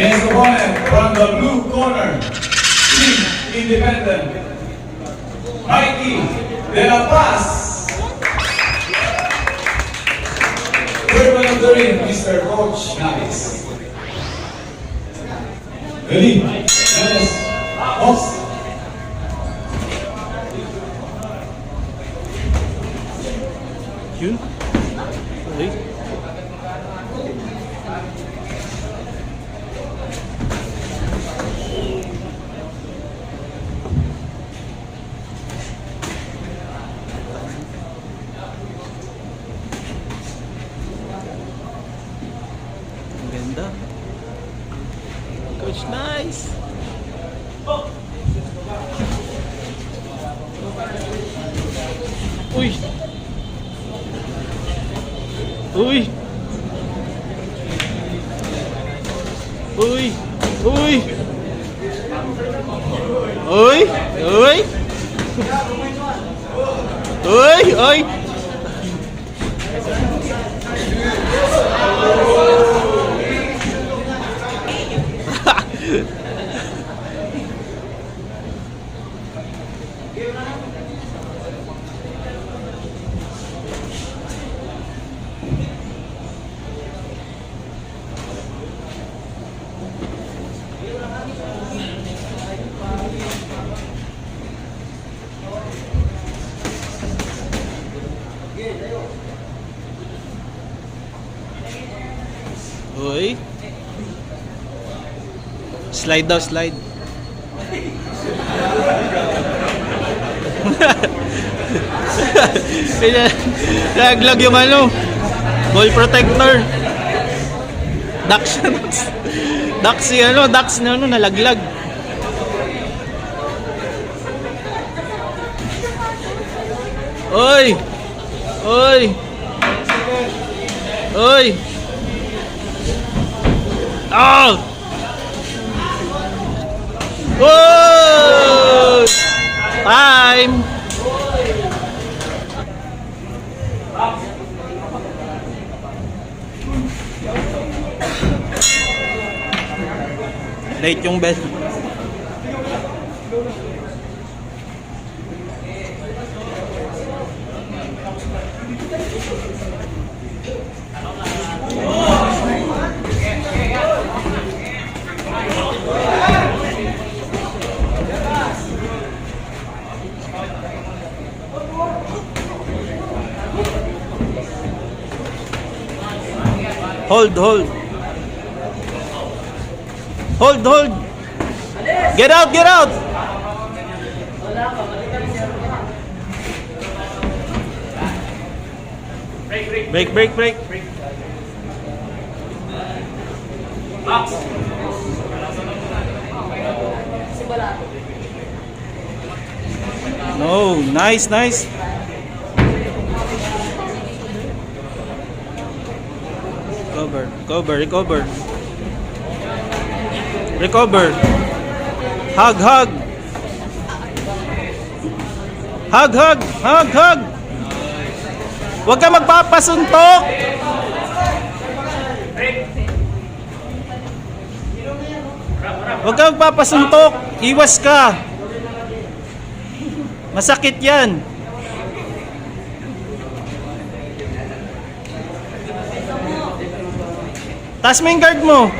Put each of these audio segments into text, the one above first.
opponent from the blue corner, Team Independent, Mikey De La Paz. One of the ring, Mr. Coach Nice. Ready? Yes. Off. Yun. Okay. Ganda. Coach, nice! Uy! Uy! Uy! Uy! Uy! Uy! Uy! Uy! Uy! Slide daw, slide. Naglag yung ano, ball protector. Ducks, ducks si ano, ducks na ano, nalaglag. Oy! Oy! Oy! Oh! Whoa! Time! Late yung bell. Hold, hold. Hold, hold. Get out, get out. Break, break, break. No, nice, nice. Recover, recover, recover. Recover. Hug, hug. Hug, hug, hug, hug. Huwag ka magpapasuntok. Huwag ka magpapasuntok. Iwas ka. Masakit yan. Taas mo yung guard mo.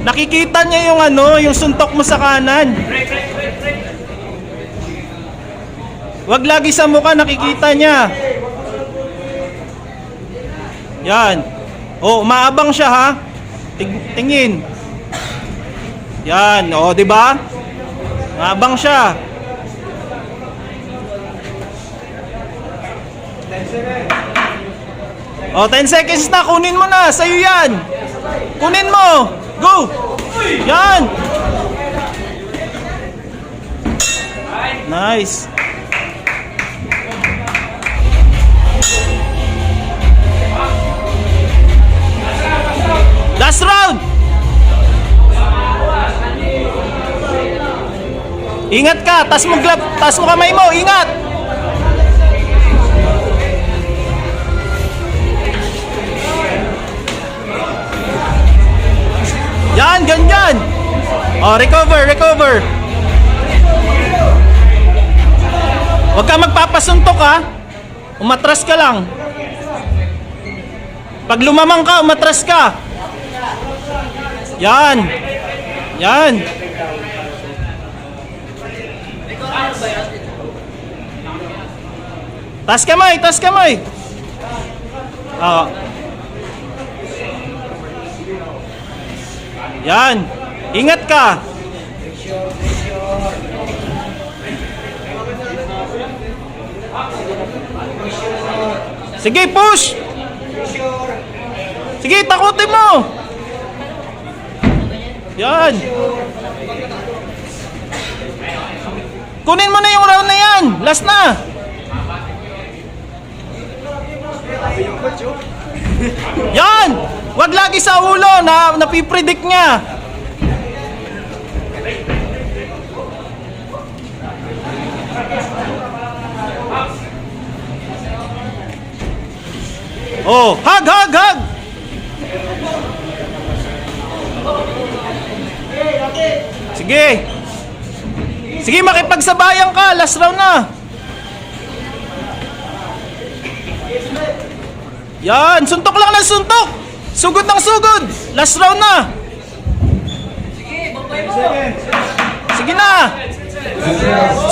Nakikita niya yung ano, yung suntok mo sa kanan. Wag lagi sa mukha, nakikita niya. Yan. Oh, umaabang siya ha. Ting- tingin. Yan, oh, 'di ba? Umaabang siya. Oh, 10 seconds na. Kunin mo na. Sa'yo yan. Kunin mo. Go. Yan. Nice. Last round. Ingat ka. Tas mo glove. Tas mo kamay mo. Ingat. Yan, ganyan. Oh, recover, recover. Huwag ka magpapasuntok ha. Umatras ka lang. Pag lumamang ka, umatras ka. Yan. Yan. Tas kamay, tas kamay. Ah. Yan. Ingat ka. Sige, push. Sige, takutin mo. Yan. Kunin mo na yung round na yan. Last na. Yan! Wag lagi sa ulo na napipredict niya. Oh, hug, hug, hug! Sige. Sige, makipagsabayan ka. Last round na. Yan, suntok lang ng suntok. Sugod ng sugod. Last round na. Sige na.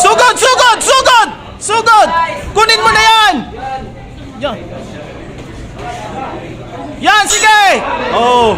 Sugod, sugod, sugod. Sugod. Kunin mo na yan. Yan. Yan, sige. Oh.